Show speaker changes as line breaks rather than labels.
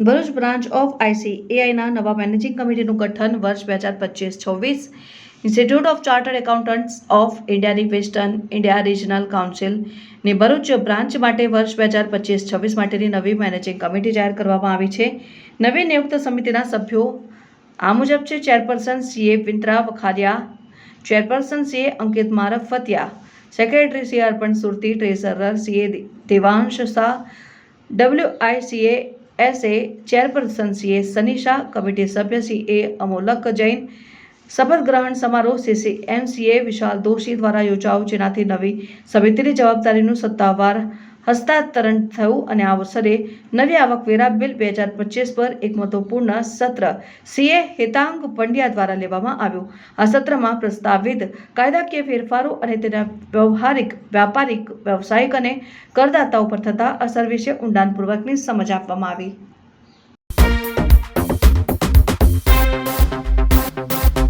Bharuch branch of આઈસીએઆઈના નવા managing કમિટીનું ગઠન વર્ષ બે હજાર પચીસ છવ્વીસ. Institute of chartered accountants of ઇન્ડિયાની વેસ્ટર્ન ઇન્ડિયા રિજનલ કાઉન્સિલની ભરૂચ બ્રાન્ચ માટે વર્ષ બે હજાર પચીસ છવ્વીસ માટેની નવી મેનેજિંગ કમિટી જાહેર કરવામાં આવી છે. નવી નિયુક્ત સમિતિના સભ્યો આ મુજબ છે, chairperson CA Vintra Vakharia chairperson CA Ankit Marfatia, secretary CA Arpan Surti, treasurer CA Devansh Shah WICA SA chairperson CA Sanisha committee સભ્ય સીએ અમોલક જૈન. શપથ ગ્રહણ સમારોહ સીસીએમસીએ વિશાલ દોશી દ્વારા યોજાયો, જેનાથી નવી સમિતિની જવાબદારીનું સત્તાવાર હસ્તાંતરણ થયું અને આ અવસરે નવી આવકવેરા બિલ બે હજાર પચીસ પર એક મહત્વપૂર્ણ સત્ર સીએ હેતાંગ પંડ્યા દ્વારા લેવામાં આવ્યું. આ સત્રમાં પ્રસ્તાવિત કાયદાકીય ફેરફારો અને તેના વ્યવહારિક, વ્યાપારિક, વ્યવસાયિક અને કરદાતાઓ પર થતા અસર વિશે ઊંડાણપૂર્વકની સમજ આપવામાં આવી.